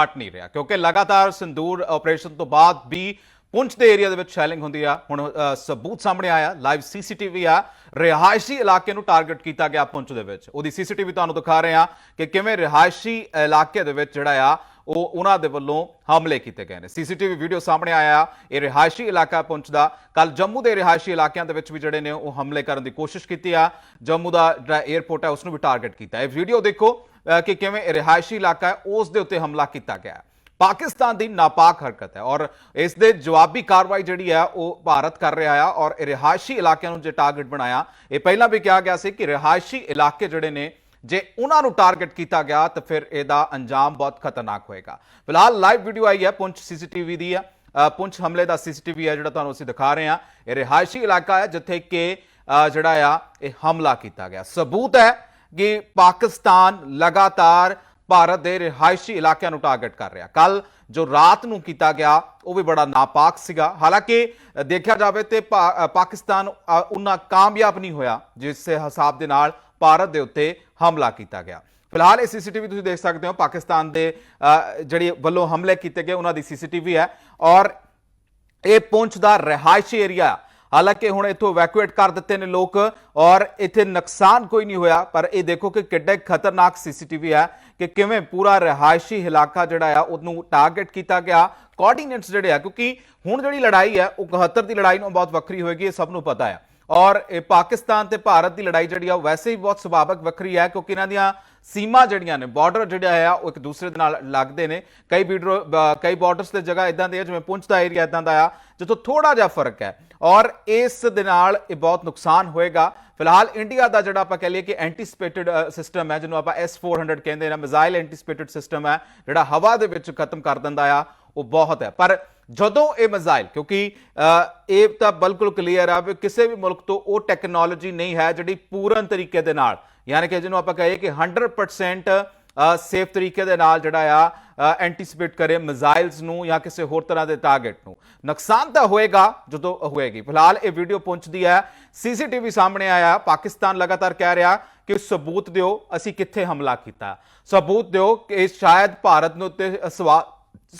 ਹਟ ਨਹੀਂ ਰਿਹਾ, ਕਿਉਂਕਿ ਲਗਾਤਾਰ ਸੰਦੂਰ ਆਪਰੇਸ਼ਨ ਤੋਂ ਬਾਅਦ ਵੀ ਪੁੰਛ ਦੇ ਏਰੀਆ ਦੇ ਵਿੱਚ ਸ਼ੈਲਿੰਗ ਹੁੰਦੀ ਆ। ਹੁਣ ਸਬੂਤ ਸਾਹਮਣੇ ਆਇਆ ਲਾਈਵ ਸੀਸੀਟੀਵੀ ਆ। ਰਿਹਾਇਸ਼ੀ ਇਲਾਕੇ ਨੂੰ ਟਾਰਗੇਟ ਕੀਤਾ ਗਿਆ ਪੁੰਛ ਦੇ ਵਿੱਚ। ਉਹਦੀ ਸੀਸੀਟੀਵੀ ਤੁਹਾਨੂੰ ਦਿਖਾ ਰਹੇ ਆ ਕਿ ਕਿਵੇਂ ਰਿਹਾਇਸ਼ੀ ਇਲਾਕੇ ਦੇ ਵਿੱਚ ਜਿਹੜਾ ਆ, ਉਹ ਉਹਨਾਂ ਦੇ ਵੱਲੋਂ ਹਮਲੇ ਕੀਤੇ ਗਏ ਨੇ। ਸੀਸੀਟੀਵੀ ਵੀਡੀਓ ਸਾਹਮਣੇ ਆਇਆ, ਇਹ ਰਿਹਾਇਸ਼ੀ ਇਲਾਕਾ ਪੁੰਛ ਦਾ। ਕੱਲ ਜੰਮੂ ਦੇ ਰਿਹਾਇਸ਼ੀ ਇਲਾਕਿਆਂ ਦੇ ਵਿੱਚ ਵੀ ਜਿਹੜੇ ਨੇ ਉਹ ਹਮਲੇ ਕਰਨ ਦੀ ਕੋਸ਼ਿਸ਼ ਕੀਤੀ ਆ। ਜੰਮੂ ਦਾ ਜਿਹੜਾ 에ਅਰਪੋਰਟ ਹੈ ਉਸ ਨੂੰ ਵੀ ਟਾਰਗੇਟ ਕੀਤਾ। ਇਹ ਵੀਡੀਓ ਦੇਖੋ ਕਿ ਕਿਵੇਂ ਰਿਹਾਇਸ਼ੀ ਇਲਾਕਾ ਹੈ, ਉਸ ਦੇ ਉੱਤੇ ਹਮਲਾ ਕੀਤਾ ਗਿਆ ਪਾਕਿਸਤਾਨ ਦੀ ਨਾਪਾਕ ਹਰਕਤ ਹੈ ਔਰ ਇਸ ਦੇ ਜਵਾਬੀ ਕਾਰਵਾਈ ਜਿਹੜੀ ਹੈ, ਉਹ ਭਾਰਤ ਕਰ ਰਿਹਾ ਆ ਔਰ ਇਹ ਰਿਹਾਇਸ਼ੀ ਇਲਾਕਿਆਂ ਨੂੰ ਜੇ ਟਾਰਗੇਟ ਬਣਾਇਆ, ਇਹ ਪਹਿਲਾਂ ਵੀ ਕਿਹਾ ਗਿਆ ਸੀ ਕਿ ਰਿਹਾਇਸ਼ੀ ਇਲਾਕੇ ਜਿਹੜੇ ਨੇ, ਜੇ ਉਹਨਾਂ ਨੂੰ ਟਾਰਗੇਟ ਕੀਤਾ ਗਿਆ, ਤਾਂ ਫਿਰ ਇਹਦਾ ਅੰਜਾਮ ਬਹੁਤ ਖਤਰਨਾਕ ਹੋਏਗਾ। ਫਿਲਹਾਲ ਲਾਈਵ ਵੀਡੀਓ ਆਈ ਹੈ, ਪੁੰਛ ਸੀਸੀਟੀਵੀ ਦੀ ਆ ਪੁੰਛ ਹਮਲੇ ਦਾ ਸੀਸੀਟੀਵੀ ਹੈ ਜਿਹੜਾ ਤੁਹਾਨੂੰ ਅਸੀਂ ਦਿਖਾ ਰਹੇ ਹਾਂ। ਇਹ ਰਿਹਾਇਸ਼ੀ ਇਲਾਕਾ ਹੈ, ਜਿੱਥੇ ਕਿ ਜਿਹੜਾ ਆ, ਇਹ ਹਮਲਾ ਕੀਤਾ ਗਿਆ। ਸਬੂਤ ਹੈ ਕਿ ਪਾਕਿਸਤਾਨ ਲਗਾਤਾਰ ਭਾਰਤ ਦੇ ਰਿਹਾਇਸ਼ੀ ਇਲਾਕਿਆਂ ਨੂੰ ਟਾਰਗੇਟ ਕਰ ਰਿਹਾ। ਕੱਲ ਜੋ ਰਾਤ ਨੂੰ ਕੀਤਾ ਗਿਆ ਉਹ ਵੀ ਬੜਾ ਨਾਪਾਕ ਸੀਗਾ। ਹਾਲਾਂਕਿ ਦੇਖਿਆ ਜਾਵੇ ਤੇ ਪਾਕਿਸਤਾਨ ਅ, ਉਨਾ ਕਾਮਯਾਬ ਨਹੀਂ ਹੋਇਆ ਜਿਸ ਹਿਸਾਬ ਦੇ ਨਾਲ ਭਾਰਤ ਦੇ ਉੱਤੇ ਹਮਲਾ ਕੀਤਾ ਗਿਆ। ਫਿਲਹਾਲ ਇਹ ਸੀਸੀਟੀਵੀ ਤੁਸੀਂ ਦੇਖ ਸਕਦੇ ਹੋ ਪਾਕਿਸਤਾਨ ਦੇ ਅ, ਜਿਹੜੀ ਵੱਲੋਂ ਹਮਲੇ ਕੀਤੇ ਗਏ ਉਹਨਾਂ ਦੀ ਸੀਸੀਟੀਵੀ ਹੈ। ਔਰ ਇਹ ਪੁੰਛ ਦਾ ਰਿਹਾਇਸ਼ੀ ਏਰੀਆ ਹਾਲਾਂਕਿ ਹੁਣ ਇੱਥੋਂ ਇਵੈਕੂਏਟ ਕਰ ਦਿੱਤੇ ਨੇ ਲੋਕ ਔਰ ਇੱਥੇ ਨੁਕਸਾਨ ਕੋਈ ਨਹੀਂ ਹੋਇਆ, ਪਰ ਇਹ ਦੇਖੋ ਕਿ ਕਿੱਡੇ ਖਤਰਨਾਕ ਸੀਸੀਟੀਵੀ ਹੈ ਕਿ ਕਿਵੇਂ ਪੂਰਾ ਰਿਹਾਇਸ਼ੀ ਇਲਾਕਾ ਜਿਹੜਾ ਆ, ਉਹਨੂੰ ਟਾਰਗੇਟ ਕੀਤਾ ਗਿਆ। ਕੋਆਰਡੀਨੇਟਸ ਜਿਹੜੇ ਆ, ਕਿਉਂਕਿ ਹੁਣ ਜਿਹੜੀ ਲੜਾਈ ਹੈ, ਉਹ 71 ਦੀ ਲੜਾਈ ਨੂੰ ਬਹੁਤ ਵੱਖਰੀ ਹੋਏਗੀ, ਇਹ ਸਭ ਨੂੰ ਪਤਾ ਹੈ। ਔਰ ਇਹ ਪਾਕਿਸਤਾਨ ਤੇ ਭਾਰਤ ਦੀ ਲੜਾਈ ਜਿਹੜੀ ਆ, ਉਹ ਵੈਸੇ ਹੀ ਬਹੁਤ ਸੁਭਾਵਕ ਵੱਖਰੀ ਹੈ, ਕਿਉਂਕਿ ਇਹਨਾਂ ਦੀਆਂ ਸੀਮਾ ਜਿਹੜੀਆਂ ਨੇ ਬਾਰਡਰ ਜਿਹੜਾ ਆ ਉਹ ਇੱਕ ਦੂਸਰੇ ਦੇ ਨਾਲ ਲੱਗਦੇ ਨੇ। ਕਈ ਵੀਡੀਓ ਕਈ ਬਾਰਡਰਸ ਤੇ ਜਗ੍ਹਾ ਇਦਾਂ ਦੀ ਹੈ, ਜਿਵੇਂ ਪੁੰਛ ਦਾ ਏਰੀਆ ਇਦਾਂ ਦਾ ਆ, ਜਿੱਥੋਂ ਥੋੜਾ ਜਿਹਾ ਫ਼ਰਕ ਹੈ। ਔਰ ਇਸ ਦੇ ਨਾਲ ਇਹ ਬਹੁਤ ਨੁਕਸਾਨ ਹੋਏਗਾ। ਫਿਲਹਾਲ ਇੰਡੀਆ ਦਾ ਜਿਹੜਾ ਆਪਾਂ ਕਹ ਲਈਏ ਕਿ ਐਂਟੀਸਪੇਟਡ ਸਿਸਟਮ ਹੈ, ਜਿਹਨੂੰ ਆਪਾਂ S400 ਕਹਿੰਦੇ ਨੇ ਮਿਜ਼ਾਈਲ ਐਂਟੀਸਪੇਟਡ ਸਿਸਟਮ ਹੈ, ਜਿਹੜਾ ਹਵਾ ਦੇ ਵਿੱਚ ਖਤਮ ਕਰ ਦਿੰਦਾ ਆ, ਉਹ ਬਹੁਤ ਹੈ। ਪਰ ਜਦੋਂ ਇਹ ਮਿਜ਼ਾਈਲ ਕਿਉਂਕਿ ਇਹ ਤਾਂ ਬਿਲਕੁਲ ਕਲੀਅਰ ਆ ਵੀ ਕਿਸੇ ਵੀ ਮੁਲਕ ਤੋਂ ਉਹ ਟੈਕਨੋਲੋਜੀ ਨਹੀਂ ਹੈ, ਜਿਹੜੀ ਪੂਰਨ ਤਰੀਕੇ ਦੇ ਨਾਲ ਯਾਨੀ ਕਿ ਜਿਹਨੂੰ ਆਪਾਂ ਕਹੀਏ ਕਿ 100% ਸੇਫ ਤਰੀਕੇ ਦੇ ਨਾਲ ਜਿਹੜਾ ਆ ਐਂਟੀਸਪੇਟ ਕਰੇ ਮਿਜ਼ਾਈਲਸ ਨੂੰ ਜਾਂ ਕਿਸੇ ਹੋਰ ਤਰ੍ਹਾਂ ਦੇ ਟਾਰਗੇਟ ਨੂੰ। ਨੁਕਸਾਨ ਤਾਂ ਹੋਏਗਾ ਜਦੋਂ ਹੋਏਗੀ। ਫਿਲਹਾਲ ਇਹ ਵੀਡੀਓ ਪਹੁੰਚਦੀ ਹੈ। ਸੀਸੀਟੀਵੀ ਸਾਹਮਣੇ ਆਇਆ। ਪਾਕਿਸਤਾਨ ਲਗਾਤਾਰ ਕਹਿ ਰਿਹਾ ਕਿ ਸਬੂਤ ਦਿਓ, ਅਸੀਂ ਕਿੱਥੇ ਹਮਲਾ ਕੀਤਾ। ਸਬੂਤ ਦਿਓ ਕਿ ਸ਼ਾਇਦ ਭਾਰਤ ਨੂੰ ਉੱਤੇ ਸਵਾਲ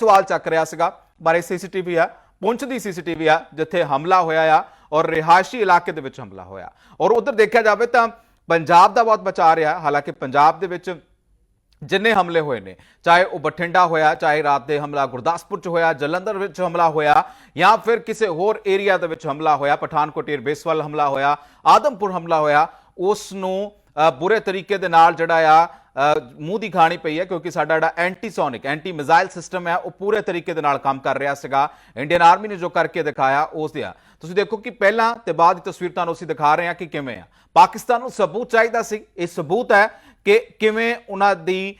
ਸਵਾਲ ਚੱਕ ਰਿਹਾ ਸੀਗਾ। ਪਰ ਇਹ ਸੀਸੀਟੀਵੀ ਆ। ਪੁੰਛ ਦੀ ਸੀਸੀਟੀਵੀ ਆ, ਜਿੱਥੇ ਹਮਲਾ ਹੋਇਆ ਆ ਔਰ ਰਿਹਾਇਸ਼ੀ ਇਲਾਕੇ ਦੇ ਵਿੱਚ ਹਮਲਾ ਹੋਇਆ। ਔਰ ਉਧਰ ਦੇਖਿਆ ਜਾਵੇ ਤਾਂ ਪੰਜਾਬ ਦਾ ਬਹੁਤ ਬਚਾ ਰਿਹਾ, ਹਾਲਾਂਕਿ ਪੰਜਾਬ ਦੇ ਵਿੱਚ ਜਿੰਨੇ ਹਮਲੇ ਹੋਏ ਨੇ, ਚਾਹੇ ਉਹ ਬਠਿੰਡਾ ਹੋਇਆ, ਚਾਹੇ ਰਾਤ ਦੇ ਹਮਲਾ ਗੁਰਦਾਸਪੁਰ ਚ ਹੋਇਆ, ਜਲੰਧਰ ਵਿੱਚ ਹਮਲਾ ਹੋਇਆ, ਜਾਂ ਫਿਰ ਕਿਸੇ ਹੋਰ ਏਰੀਆ ਦੇ ਵਿੱਚ ਹਮਲਾ ਹੋਇਆ, ਪਠਾਨਕੋਟ ਏਅਰਬੇਸ ਵੱਲ ਹਮਲਾ ਹੋਇਆ, ਆਦਮਪੁਰ ਹਮਲਾ ਹੋਇਆ ਉਸ ਨੂੰ ਬੁਰੇ ਤਰੀਕੇ ਦੇ ਨਾਲ ਜਿਹੜਾ ਆ ਮੂੰਹ ਦੀ ਖਾਣੀ ਪਈ ਹੈ ਕਿਉਂਕਿ ਸਾਡਾ ਜਿਹੜਾ ਐਂਟੀਸੋਨਿਕ ਐਂਟੀ ਮਿਜ਼ਾਈਲ ਸਿਸਟਮ ਹੈ, ਉਹ ਪੂਰੇ ਤਰੀਕੇ ਦੇ ਨਾਲ ਕੰਮ ਕਰ ਰਿਹਾ ਸੀਗਾ। ਇੰਡੀਅਨ ਆਰਮੀ ਨੇ ਜੋ ਕਰਕੇ ਦਿਖਾਇਆ, ਉਸ ਦੇ ਆ। ਤੁਸੀਂ ਦੇਖੋ ਕਿ ਪਹਿਲਾਂ ਤੇ ਬਾਅਦ ਦੀ ਤਸਵੀਰ ਤੁਹਾਨੂੰ ਅਸੀਂ ਦਿਖਾ ਰਹੇ ਹਾਂ ਕਿ ਕਿਵੇਂ ਆ। ਪਾਕਿਸਤਾਨ ਨੂੰ ਸਬੂਤ ਚਾਹੀਦਾ ਸੀ। ਇਹ ਸਬੂਤ ਹੈ ਕਿ ਕਿਵੇਂ ਉਹਨਾਂ ਦੀ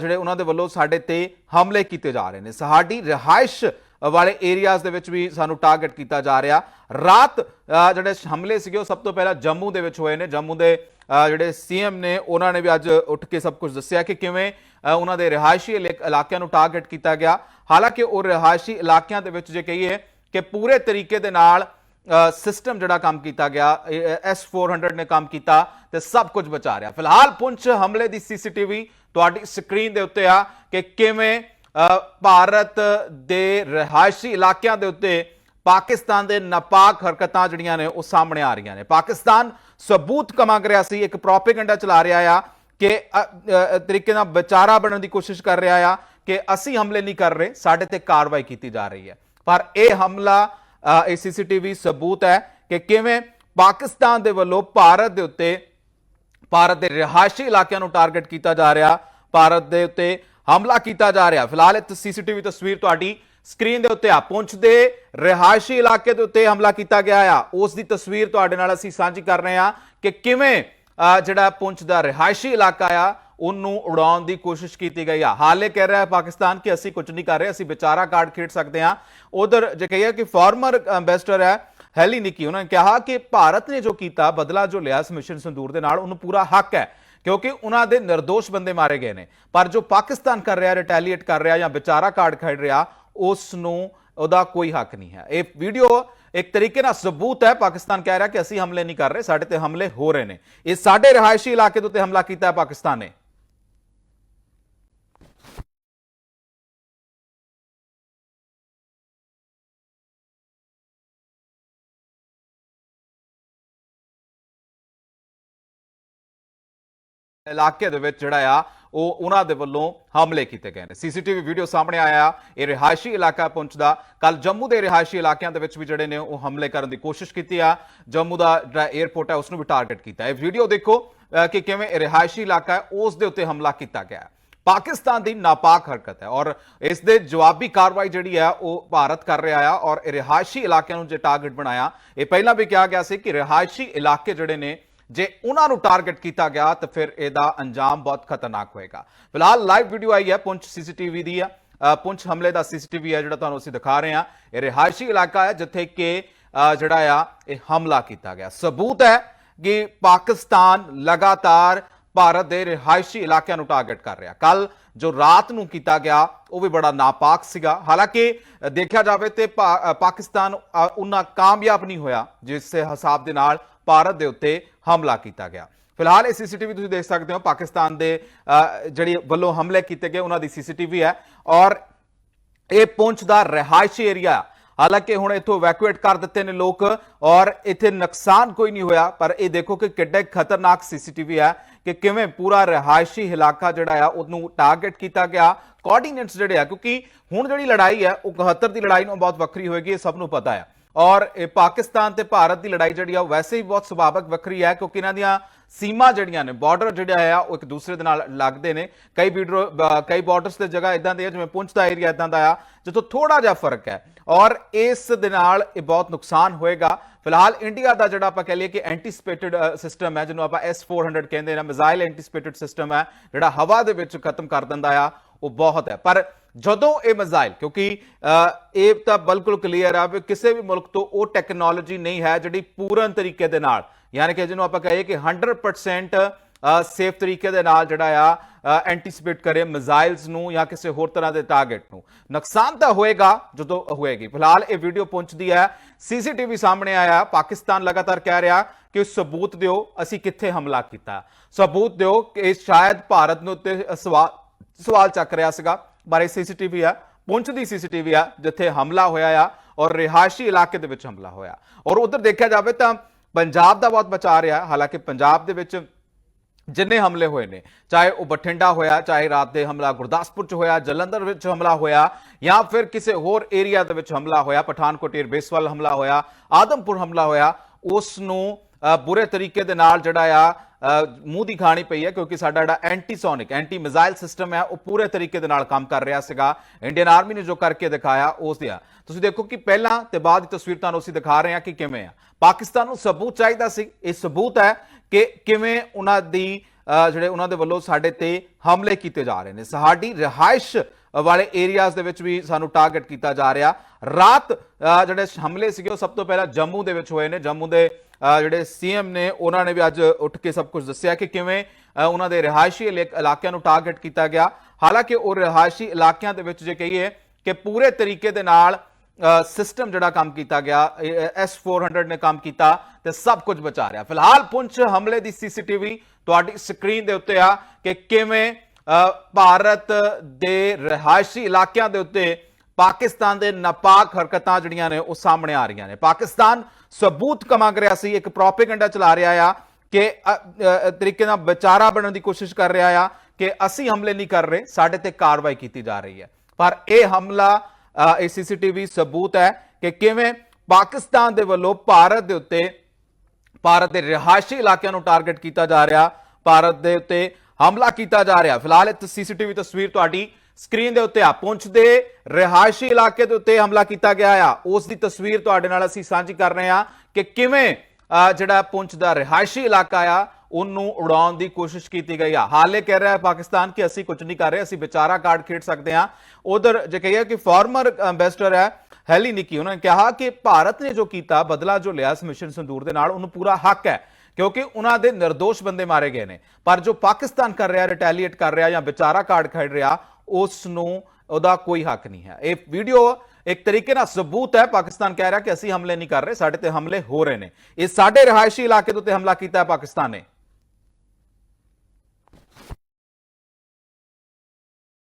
ਜਿਹੜੇ ਉਹਨਾਂ ਦੇ ਵੱਲੋਂ ਸਾਡੇ ਤੇ ਹਮਲੇ ਕੀਤੇ ਜਾ ਰਹੇ ਨੇ। ਸਾਡੀ ਰਿਹਾਇਸ਼ ਵਾਲੇ ਏਰੀਆਜ਼ ਦੇ ਵਿੱਚ ਵੀ ਸਾਨੂੰ ਟਾਰਗੇਟ ਕੀਤਾ ਜਾ ਰਿਹਾ। ਰਾਤ ਜਿਹੜੇ ਹਮਲੇ ਸੀਗੇ, ਉਹ ਸਭ ਤੋਂ ਪਹਿਲਾਂ ਜੰਮੂ ਦੇ ਵਿੱਚ ਹੋਏ ਨੇ। ਜੰਮੂ ਦੇ ਜਿਹੜੇ ਸੀਐਮ ਨੇ, ਉਹਨਾਂ ਨੇ ਵੀ ਅੱਜ ਉੱਠ ਕੇ ਸਭ ਕੁਝ ਦੱਸਿਆ ਕਿ ਕਿਵੇਂ ਉਹਨਾਂ ਦੇ ਰਿਹਾਇਸ਼ੀ ਇਲਾ- ਇਲਾਕਿਆਂ ਨੂੰ ਟਾਰਗੇਟ ਕੀਤਾ ਗਿਆ। ਹਾਲਾਂਕਿ ਉਹ ਰਿਹਾਇਸ਼ੀ ਇਲਾਕਿਆਂ ਦੇ ਵਿੱਚ ਜੇ ਕਹੀਏ ਕਿ ਪੂਰੇ ਤਰੀਕੇ ਦੇ ਨਾਲ ਸਿਸਟਮ ਜਿਹੜਾ ਕੰਮ ਕੀਤਾ ਗਿਆ S400 ਨੇ ਕੰਮ ਕੀਤਾ ਤੇ ਸਭ ਕੁਝ ਬਚਾ ਰਿਹਾ। ਫਿਲਹਾਲ ਪੁੰਛ ਹਮਲੇ ਦੀ ਸੀਸੀਟੀਵੀ ਤੁਹਾਡੀ ਸਕਰੀਨ ਦੇ ਉੱਤੇ ਆ ਕਿ ਕਿਵੇਂ ਭਾਰਤ ਦੇ ਰਿਹਾਇਸ਼ੀ ਇਲਾਕਿਆਂ ਦੇ ਉੱਤੇ ਪਾਕਿਸਤਾਨ ਦੇ ਨਾਪਾਕ ਹਰਕਤਾਂ ਜਿਹੜੀਆਂ ਨੇ ਉਹ ਸਾਹਮਣੇ ਆ ਰਹੀਆਂ ਨੇ। ਪਾਕਿਸਤਾਨ ਸਬੂਤ ਕਮਾ ਰਿਹਾ ਸੀ ਇੱਕ ਪ੍ਰੋਪੇਗੈਂਡਾ ਚਲਾ ਰਿਹਾ ਆ ਕਿ ਤਰੀਕੇ ਨਾਲ ਵਿਚਾਰਾ ਬਣਨ ਦੀ ਕੋਸ਼ਿਸ਼ ਕਰ ਰਿਹਾ ਆ ਕਿ ਅਸੀਂ ਹਮਲੇ ਨਹੀਂ ਕਰ ਰਹੇ ਸਾਡੇ ਤੇ ਕਾਰਵਾਈ ਕੀਤੀ ਜਾ ਰਹੀ ਹੈ। ਪਰ ਇਹ ਹਮਲਾ ਅ, ਇਹ ਸੀਸੀਟੀਵੀ ਸਬੂਤ ਹੈ ਕਿ ਕਿਵੇਂ ਪਾਕਿਸਤਾਨ ਦੇ ਵੱਲੋਂ ਭਾਰਤ ਦੇ ਉੱਤੇ ਭਾਰਤ ਦੇ ਰਿਹਾਇਸ਼ੀ ਇਲਾਕਿਆਂ ਨੂੰ ਟਾਰਗੇਟ ਕੀਤਾ ਜਾ ਰਿਹਾ ਭਾਰਤ ਦੇ ਉੱਤੇ ਹਮਲਾ ਕੀਤਾ ਜਾ ਰਿਹਾ। ਫਿਲਹਾਲ ਇਹ ਸੀਸੀਟੀਵੀ ਤਸਵੀਰ ਤੁਹਾਡੀ ਸਕਰੀਨ ਦੇ ਉੱਤੇ ਆ ਪੁੰਛ ਦੇ ਰਿਹਾਇਸ਼ੀ ਇਲਾਕੇ ਦੇ ਉੱਤੇ ਹਮਲਾ ਕੀਤਾ ਗਿਆ ਆ। ਉਸ ਦੀ ਤਸਵੀਰ ਤੁਹਾਡੇ ਨਾਲ ਅਸੀਂ ਸਾਂਝੀ ਕਰ ਰਹੇ ਹਾਂ ਕਿ ਕਿਵੇਂ ਜਿਹੜਾ ਪੁੰਛ ਦਾ ਰਿਹਾਇਸ਼ੀ ਇਲਾਕਾ ਆ, ਉਹਨੂੰ ਉਡਾਉਣ ਦੀ ਕੋਸ਼ਿਸ਼ ਕੀਤੀ ਗਈ ਆ। ਹਾਲੇ ਕਹਿ ਰਿਹਾ ਹੈ ਪਾਕਿਸਤਾਨ ਕਿ ਅਸੀਂ ਕੁਝ ਨਹੀਂ ਕਰ ਰਹੇ, ਅਸੀਂ ਵਿਚਾਰਾ ਕਾਰਡ ਖੇਡ ਸਕਦੇ ਹਾਂ। ਉਧਰ ਜੇ ਕਹੀਏ ਕਿ ਫਾਰਮਰ ਐਮਬੈਸਡਰ ਹੈ, ਹੈਲੀ ਨਿੱਕੀ, ਉਹਨਾਂ ਨੇ ਕਿਹਾ ਕਿ ਭਾਰਤ ਨੇ ਜੋ ਕੀਤਾ, ਬਦਲਾ ਜੋ ਲਿਆ ਇਸ ਮਿਸ਼ਨ ਸੰਦੂਰ ਦੇ ਨਾਲ, ਉਹਨੂੰ ਪੂਰਾ ਹੱਕ ਹੈ, ਕਿਉਂਕਿ ਉਹਨਾਂ ਦੇ નિર્ਦੋਸ਼ ਬੰਦੇ ਮਾਰੇ ਗਏ ਨੇ। ਪਰ ਜੋ ਪਾਕਿਸਤਾਨ ਕਰ ਰਿਹਾ ਰਿਟੈਲੀਏਟ ਕਰ ਰਿਹਾ ਜਾਂ ਵਿਚਾਰਾ ਕਾਰਡ ਖੇਡ ਰਿਹਾ ਉਸ ਨੂੰ ਉਹਦਾ ਕੋਈ ਹੱਕ ਨਹੀਂ ਹੈ। ਇਹ ਵੀਡੀਓ ਇੱਕ ਤਰੀਕੇ ਨਾਲ ਸਬੂਤ ਹੈ। ਪਾਕਿਸਤਾਨ ਕਹਿ ਰਿਹਾ ਕਿ ਅਸੀਂ ਹਮਲੇ ਨਹੀਂ ਕਰ ਰਹੇ, ਸਾਡੇ ਤੇ ਹਮਲੇ ਹੋ ਰਹੇ ਨੇ। ਇਹ ਸਾਡੇ ਰਹਾਇਸ਼ੀ ਇਲਾਕੇ ਦੇ ਉੱਤੇ ਹਮਲਾ ਕੀਤਾ ਹੈ ਪਾਕਿਸਤਾਨ ਨੇ। ਇਲਾਕੇ ਦੇ ਵਿੱਚ ਜਿਹੜਾ ਆ ਉਹ ਉਹਨਾਂ ਦੇ ਵੱਲੋਂ ਹਮਲੇ ਕੀਤੇ ਗਏ ਨੇ। ਸੀਸੀਟੀਵੀ ਵੀਡੀਓ ਸਾਹਮਣੇ ਆਇਆ। ਇਹ ਰਿਹਾਇਸ਼ੀ ਇਲਾਕਾ ਪਹੁੰਚਦਾ। ਦਾ ਕੱਲ ਜੰਮੂ ਦੇ ਰਿਹਾਇਸ਼ੀ ਇਲਾਕਿਆਂ ਦੇ ਵਿੱਚ ਵੀ ਜਿਹੜੇ ਨੇ ਉਹ ਹਮਲੇ ਕਰਨ ਦੀ ਕੋਸ਼ਿਸ਼ ਕੀਤੀ ਆ। ਜੰਮੂ ਦਾ ਜਿਹੜਾ 에ਅਰਪੋਰਟ ਹੈ ਉਸ ਨੂੰ ਵੀ ਟਾਰਗੇਟ ਕੀਤਾ। ਇਹ ਵੀਡੀਓ ਦੇਖੋ ਕਿ ਕਿਵੇਂ ਰਿਹਾਇਸ਼ੀ ਇਲਾਕਾ ਹੈ, ਉਸ ਦੇ ਉੱਤੇ ਹਮਲਾ ਕੀਤਾ ਗਿਆ। ਪਾਕਿਸਤਾਨ ਦੀ ਨਾਪਾਕ ਹਰਕਤ ਹੈ ਔਰ ਇਸ ਦੇ ਜਵਾਬੀ ਕਾਰਵਾਈ ਜਿਹੜੀ ਹੈ, ਉਹ ਭਾਰਤ ਕਰ ਰਿਹਾ ਆ ਔਰ ਰਿਹਾਇਸ਼ੀ ਇਲਾਕਿਆਂ ਨੂੰ ਜੇ ਟਾਰਗੇਟ ਬਣਾਇਆ, ਇਹ ਪਹਿਲਾਂ ਵੀ ਕਿਹਾ ਗਿਆ ਸੀ ਕਿ ਰਿਹਾਇਸ਼ੀ ਇਲਾਕੇ ਜਿਹੜੇ ਨੇ ਜੇ ਉਹਨਾਂ ਨੂੰ ਟਾਰਗੇਟ ਕੀਤਾ ਗਿਆ ਤਾਂ ਫਿਰ ਇਹਦਾ ਅੰਜਾਮ ਬਹੁਤ ਖਤਰਨਾਕ ਹੋਏਗਾ। ਫਿਲਹਾਲ ਲਾਈਵ ਵੀਡੀਓ ਆਈ ਹੈ ਪੁੰਛ ਸੀਸੀਟੀਵੀ ਦੀ ਆ। ਪੁੰਛ ਹਮਲੇ ਦਾ ਸੀਸੀਟੀਵੀ ਹੈ ਜਿਹੜਾ ਤੁਹਾਨੂੰ ਅਸੀਂ ਦਿਖਾ ਰਹੇ ਹਾਂ। ਇਹ ਰਿਹਾਇਸ਼ੀ ਇਲਾਕਾ ਹੈ ਜਿੱਥੇ ਕਿ ਜਿਹੜਾ ਆ ਇਹ ਹਮਲਾ ਕੀਤਾ ਗਿਆ। ਸਬੂਤ ਹੈ ਕਿ ਪਾਕਿਸਤਾਨ ਲਗਾਤਾਰ ਭਾਰਤ ਦੇ ਰਿਹਾਇਸ਼ੀ ਇਲਾਕਿਆਂ ਨੂੰ ਟਾਰਗੇਟ ਕਰ ਰਿਹਾ। ਕੱਲ ਜੋ ਰਾਤ ਨੂੰ ਕੀਤਾ ਗਿਆ ਉਹ ਵੀ ਬੜਾ ਨਾਪਾਕ ਸੀਗਾ। ਹਾਲਾਂਕਿ ਦੇਖਿਆ ਜਾਵੇ ਤੇ ਪਾਕਿਸਤਾਨ ਅ, ਉਨਾ ਕਾਮਯਾਬ ਨਹੀਂ ਹੋਇਆ ਜਿਸ ਹਿਸਾਬ ਦੇ ਨਾਲ ਭਾਰਤ ਦੇ ਉੱਤੇ ਹਮਲਾ ਕੀਤਾ ਗਿਆ। ਫਿਲਹਾਲ ਇਹ ਸੀਸੀਟੀਵੀ ਤੁਸੀਂ ਦੇਖ ਸਕਦੇ ਹੋ, ਪਾਕਿਸਤਾਨ ਦੇ ਜਿਹੜੀ ਵੱਲੋਂ ਹਮਲੇ ਕੀਤੇ ਗਏ, ਉਹਨਾਂ ਦੀ ਸੀਸੀਟੀਵੀ ਹੈ। ਔਰ ਇਹ ਪੁੰਛ ਦਾ ਰਿਹਾਇਸ਼ੀ ਏਰੀਆ। ਹਾਲਾਂਕਿ ਹੁਣ ਇਥੋਂ ਇਵੈਕੂਏਟ ਕਰ ਦਿੱਤੇ ਨੇ ਲੋਕ ਔਰ ਇੱਥੇ ਨੁਕਸਾਨ ਕੋਈ ਨਹੀਂ ਹੋਇਆ, ਪਰ ਇਹ ਦੇਖੋ ਕਿ ਕਿੱਡਾ ਖਤਰਨਾਕ ਸੀਸੀਟੀਵੀ ਹੈ ਕਿ ਕਿਵੇਂ ਪੂਰਾ ਰਿਹਾਇਸ਼ੀ ਇਲਾਕਾ ਜਿਹੜਾ ਆ, ਉਹਨੂੰ ਟਾਰਗੇਟ ਕੀਤਾ ਗਿਆ। ਕੋਆਰਡੀਨੇਟਸ ਜਿਹੜੇ ਆ, ਕਿਉਂਕਿ ਹੁਣ ਜਿਹੜੀ ਲੜਾਈ ਹੈ, ਉਹ 71 ਦੀ ਲੜਾਈ ਨਾਲੋਂ ਬਹੁਤ ਵੱਖਰੀ ਹੋਏਗੀ, ਇਹ ਸਭ ਨੂੰ ਪਤਾ ਹੈ। ਔਰ, ਇਹ ਪਾਕਿਸਤਾਨ ਤੇ ਭਾਰਤ ਦੀ ਲੜਾਈ ਜਿਹੜੀ ਆ, ਉਹ ਵੈਸੇ ਹੀ ਬਹੁਤ ਸੁਭਾਵਕ ਵੱਖਰੀ ਹੈ, ਕਿਉਂਕਿ ਇਹਨਾਂ ਦੀਆਂ ਸੀਮਾ ਜਿਹੜੀਆਂ ਨੇ ਬਾਰਡਰ ਜਿਹੜਾ ਆ, ਉਹ ਇੱਕ ਦੂਸਰੇ ਦੇ ਨਾਲ ਲੱਗਦੇ ਨੇ। ਕਈ ਵੀਡੀਓ ਕਈ ਬਾਰਡਰਸ ਤੇ ਜਗ੍ਹਾ ਇਦਾਂ ਦੇ ਆ, ਜਿਵੇਂ ਪੁੰਛ ਦਾ ਏਰੀਆ ਇਦਾਂ ਦਾ ਆ, ਜਿੱਥੋਂ ਥੋੜਾ ਜਿਹਾ ਫ਼ਰਕ ਹੈ। ਔਰ, ਇਸ ਦੇ ਨਾਲ ਇਹ ਬਹੁਤ ਨੁਕਸਾਨ ਹੋਏਗਾ। ਫਿਲਹਾਲ ਇੰਡੀਆ ਦਾ ਜਿਹੜਾ ਆਪਾਂ ਕਹ ਲਈਏ ਕਿ ਐਂਟੀਸਪੇਟਡ ਸਿਸਟਮ ਹੈ, ਜਿਹਨੂੰ ਆਪਾਂ S400 ਕਹਿੰਦੇ ਨੇ ਮਿਜ਼ਾਈਲ ਐਂਟੀਸਪੇਟਡ ਸਿਸਟਮ ਹੈ, ਜਿਹੜਾ ਹਵਾ ਦੇ ਵਿੱਚ ਖਤਮ ਕਰ ਦਿੰਦਾ ਆ, ਉਹ ਬਹੁਤ ਹੈ। ਪਰ ਜਦੋਂ ਇਹ ਮਿਜ਼ਾਈਲ, ਕਿਉਂਕਿ ਇਹ ਤਾਂ ਬਿਲਕੁਲ ਕਲੀਅਰ ਆ ਵੀ ਕਿਸੇ ਵੀ ਮੁਲਕ ਤੋਂ ਉਹ ਟੈਕਨੋਲੋਜੀ ਨਹੀਂ ਹੈ ਜਿਹੜੀ ਪੂਰਨ ਤਰੀਕੇ ਦੇ ਨਾਲ, ਯਾਨੀ ਕਿ ਜਿਹਨੂੰ ਆਪਾਂ ਕਹੀਏ ਕਿ 100% ਸੇਫ ਤਰੀਕੇ ਦੇ ਨਾਲ ਜਿਹੜਾ ਆ ਐਂਟੀਸਪੇਟ ਕਰੇ ਮਿਜ਼ਾਈਲਸ ਨੂੰ ਜਾਂ ਕਿਸੇ ਹੋਰ ਤਰ੍ਹਾਂ ਦੇ ਟਾਰਗੇਟ ਨੂੰ। ਨੁਕਸਾਨ ਤਾਂ ਹੋਏਗਾ ਜਦੋਂ ਹੋਏਗੀ। ਫਿਲਹਾਲ ਇਹ ਵੀਡੀਓ ਪਹੁੰਚਦੀ ਹੈ ਸੀਸੀਟੀਵੀ ਸਾਹਮਣੇ ਆਇਆ, ਪਾਕਿਸਤਾਨ ਲਗਾਤਾਰ ਕਹਿ ਰਿਹਾ ਕਿ ਸਬੂਤ ਦਿਓ, ਅਸੀਂ ਕਿੱਥੇ ਹਮਲਾ ਕੀਤਾ। ਸਬੂਤ ਦਿਓ ਕਿ ਸ਼ਾਇਦ ਭਾਰਤ ਨੂੰ ਉੱਤੇ ਸਵਾਲ ਸਵਾਲ ਚੱਕ ਰਿਹਾ ਸੀਗਾ। ਬਾਰੇ ਸੀਸੀਟੀਵੀ ਆ ਪੁੰਛ ਦੀ ਸੀਸੀਟੀਵੀ ਆ, ਜਿੱਥੇ ਹਮਲਾ ਹੋਇਆ ਆ ਔਰ ਰਿਹਾਇਸ਼ੀ ਇਲਾਕੇ ਦੇ ਵਿੱਚ ਹਮਲਾ ਹੋਇਆ। ਔਰ ਉਧਰ ਦੇਖਿਆ ਜਾਵੇ ਤਾਂ ਪੰਜਾਬ ਦਾ ਬਹੁਤ ਬਚਾ ਰਿਹਾ, ਹਾਲਾਂਕਿ ਪੰਜਾਬ ਦੇ ਵਿੱਚ ਜਿੰਨੇ ਹਮਲੇ ਹੋਏ ਨੇ, ਚਾਹੇ ਉਹ ਬਠਿੰਡਾ ਹੋਇਆ, ਚਾਹੇ ਰਾਤ ਦੇ ਹਮਲਾ ਗੁਰਦਾਸਪੁਰ ਚ ਹੋਇਆ, ਜਲੰਧਰ ਵਿੱਚ ਹਮਲਾ ਹੋਇਆ, ਜਾਂ ਫਿਰ ਕਿਸੇ ਹੋਰ ਏਰੀਆ ਦੇ ਵਿੱਚ ਹਮਲਾ ਹੋਇਆ, ਪਠਾਨਕੋਟ ਏਅਰਬੇਸ ਵੱਲ ਹਮਲਾ ਹੋਇਆ, ਆਦਮਪੁਰ ਹਮਲਾ ਹੋਇਆ ਉਸ ਨੂੰ ਬੁਰੇ ਤਰੀਕੇ ਦੇ ਨਾਲ ਜਿਹੜਾ ਆ ਮੂੰਹ ਦੀ ਖਾਣੀ ਪਈ ਹੈ ਕਿਉਂਕਿ ਸਾਡਾ ਜਿਹੜਾ ਐਂਟੀਸੋਨਿਕ ਐਂਟੀ ਮਿਜ਼ਾਈਲ ਸਿਸਟਮ ਹੈ, ਉਹ ਪੂਰੇ ਤਰੀਕੇ ਦੇ ਨਾਲ ਕੰਮ ਕਰ ਰਿਹਾ ਸੀਗਾ। ਇੰਡੀਅਨ ਆਰਮੀ ਨੇ ਜੋ ਕਰਕੇ ਦਿਖਾਇਆ ਉਸ ਦੇ ਆ। ਤੁਸੀਂ ਦੇਖੋ ਕਿ ਪਹਿਲਾਂ ਤੇ ਬਾਅਦ ਦੀ ਤਸਵੀਰ ਤੁਹਾਨੂੰ ਅਸੀਂ ਦਿਖਾ ਰਹੇ ਹਾਂ ਕਿ ਕਿਵੇਂ ਆ। ਪਾਕਿਸਤਾਨ ਨੂੰ ਸਬੂਤ ਚਾਹੀਦਾ ਸੀ। ਇਹ ਸਬੂਤ ਹੈ ਕਿ ਕਿਵੇਂ ਉਹਨਾਂ ਦੀ ਜਿਹੜੇ ਉਹਨਾਂ ਦੇ ਵੱਲੋਂ ਸਾਡੇ ਤੇ ਹਮਲੇ ਕੀਤੇ ਜਾ ਰਹੇ ਨੇ। ਸਾਡੀ ਰਿਹਾਇਸ਼ ਵਾਲੇ ਏਰੀਆਜ਼ ਦੇ ਵਿੱਚ ਵੀ ਸਾਨੂੰ ਟਾਰਗੇਟ ਕੀਤਾ ਜਾ ਰਿਹਾ। ਰਾਤ ਜਿਹੜੇ ਹਮਲੇ ਸੀਗੇ ਉਹ ਸਭ ਤੋਂ ਪਹਿਲਾਂ ਜੰਮੂ ਦੇ ਵਿੱਚ ਹੋਏ ਨੇ। ਜੰਮੂ ਦੇ ਅ, ਜਿਹੜੇ ਸੀਐਮ ਨੇ ਉਹਨਾਂ ਨੇ ਵੀ ਅੱਜ ਉੱਠ ਕੇ ਸਭ ਕੁਝ ਦੱਸਿਆ ਕਿ ਕਿਵੇਂ ਉਹਨਾਂ ਦੇ ਰਿਹਾਇਸ਼ੀ ਇਲਾ- ਇਲਾਕਿਆਂ ਨੂੰ ਟਾਰਗੇਟ ਕੀਤਾ ਗਿਆ। ਹਾਲਾਂਕਿ ਉਹ ਰਿਹਾਇਸ਼ੀ ਇਲਾਕਿਆਂ ਦੇ ਵਿੱਚ ਜੇ ਕਹੀਏ ਕਿ ਪੂਰੇ ਤਰੀਕੇ ਦੇ ਨਾਲ ਸਿਸਟਮ ਜਿਹੜਾ ਕੰਮ ਕੀਤਾ ਗਿਆ S400 ਨੇ ਕੰਮ ਕੀਤਾ ਤੇ ਸਭ ਕੁਝ ਬਚਾ ਰਿਹਾ। ਫਿਲਹਾਲ ਪੁੰਛ ਹਮਲੇ ਦੀ ਸੀਸੀਟੀਵੀ ਤੁਹਾਡੀ ਸਕਰੀਨ ਦੇ ਉੱਤੇ ਆ ਕਿ ਕਿਵੇਂ ਭਾਰਤ ਦੇ ਰਿਹਾਇਸ਼ੀ ਇਲਾਕਿਆਂ ਦੇ ਉੱਤੇ ਪਾਕਿਸਤਾਨ ਦੇ ਨਾਪਾਕ ਹਰਕਤਾਂ ਜਿਹੜੀਆਂ ਨੇ ਉਹ ਸਾਹਮਣੇ ਆ ਰਹੀਆਂ ਨੇ। ਪਾਕਿਸਤਾਨ ਸਬੂਤ ਕਮਾ ਰਿਹਾ ਸੀ, ਇੱਕ ਪ੍ਰੋਪੇਗੈਂਡਾ ਚਲਾ ਰਿਹਾ ਆ ਕਿ ਤਰੀਕੇ ਨਾਲ ਵਿਚਾਰਾ ਬਣਨ ਦੀ ਕੋਸ਼ਿਸ਼ ਕਰ ਰਿਹਾ ਆ ਕਿ ਅਸੀਂ ਹਮਲੇ ਨਹੀਂ ਕਰ ਰਹੇ, ਸਾਡੇ ਤੇ ਕਾਰਵਾਈ ਕੀਤੀ ਜਾ ਰਹੀ ਹੈ। ਪਰ ਇਹ ਹਮਲਾ ਇਹ ਸੀਸੀਟੀਵੀ ਸਬੂਤ ਹੈ ਕਿ ਕਿਵੇਂ ਪਾਕਿਸਤਾਨ ਦੇ ਵੱਲੋਂ ਭਾਰਤ ਦੇ ਉੱਤੇ, ਭਾਰਤ ਦੇ ਰਿਹਾਇਸ਼ੀ ਇਲਾਕਿਆਂ ਨੂੰ ਟਾਰਗੇਟ ਕੀਤਾ ਜਾ ਰਿਹਾ, ਭਾਰਤ ਦੇ ਉੱਤੇ ਹਮਲਾ ਕੀਤਾ ਜਾ ਰਿਹਾ। ਫਿਲਹਾਲ ਇਹ ਸੀਸੀਟੀਵੀ ਤਸਵੀਰ ਤੁਹਾਡੀ ਸਕਰੀਨ ਦੇ ਉੱਤੇ ਆ। ਪੁੰਛ ਦੇ ਰਿਹਾਇਸ਼ੀ ਇਲਾਕੇ ਦੇ ਉੱਤੇ ਹਮਲਾ ਕੀਤਾ ਗਿਆ ਆ। ਉਸ ਦੀ ਤਸਵੀਰ ਤੁਹਾਡੇ ਨਾਲ ਅਸੀਂ ਸਾਂਝੀ ਕਰ ਰਹੇ ਹਾਂ ਕਿ ਕਿਵੇਂ ਜਿਹੜਾ ਪੁੰਛ ਦਾ ਰਿਹਾਇਸ਼ੀ ਇਲਾਕਾ ਆ ਉਹਨੂੰ ਉਡਾਉਣ ਦੀ ਕੋਸ਼ਿਸ਼ ਕੀਤੀ ਗਈ ਆ। ਹਾਲੇ ਕਹਿ ਰਿਹਾ ਹੈ ਪਾਕਿਸਤਾਨ ਕਿ ਅਸੀਂ ਕੁਝ ਨਹੀਂ ਕਰ ਰਹੇ, ਅਸੀਂ ਵਿਚਾਰਾ ਕਾਰਡ ਖੇਡ ਸਕਦੇ ਹਾਂ। ਉਧਰ ਜੇ ਕਹੀਏ ਕਿ ਫਾਰਮਰ ਐਮਬੈਸਡਰ ਹੈ ਹੈਲੀ ਨਿੱਕੀ, ਉਹਨਾਂ ਨੇ ਕਿਹਾ ਕਿ ਭਾਰਤ ਨੇ ਜੋ ਕੀਤਾ, ਬਦਲਾ ਜੋ ਲਿਆ ਇਸ ਮਿਸ਼ਨ ਸੰਦੂਰ ਦੇ ਨਾਲ, ਉਹਨੂੰ ਪੂਰਾ ਹੱਕ ਹੈ, ਕਿਉਂਕਿ ਉਹਨਾਂ ਦੇ નિર્ਦੋਸ਼ ਬੰਦੇ ਮਾਰੇ ਗਏ ਨੇ। ਪਰ ਜੋ ਪਾਕਿਸਤਾਨ ਕਰ ਰਿਹਾ ਰਿਟੈਲੀਏਟ ਕਰ ਰਿਹਾ ਜਾਂ ਵਿਚਾਰਾ ਕਾਰਡ ਖੇਡ ਰਿਹਾ ਉਸ ਨੂੰ ਉਹਦਾ ਕੋਈ ਹੱਕ ਨਹੀਂ ਹੈ। ਇਹ ਵੀਡੀਓ ਇੱਕ ਤਰੀਕੇ ਨਾਲ ਸਬੂਤ ਹੈ। ਪਾਕਿਸਤਾਨ ਕਹਿ ਰਿਹਾ ਕਿ ਅਸੀਂ ਹਮਲੇ ਨਹੀਂ ਕਰ ਰਹੇ, ਸਾਡੇ ਤੇ ਹਮਲੇ ਹੋ ਰਹੇ ਨੇ। ਇਹ ਸਾਡੇ ਰਿਹਾਇਸ਼ੀ ਇਲਾਕੇ ਦੇ ਉੱਤੇ ਹਮਲਾ ਕੀਤਾ ਹੈ ਪਾਕਿਸਤਾਨ ਨੇ।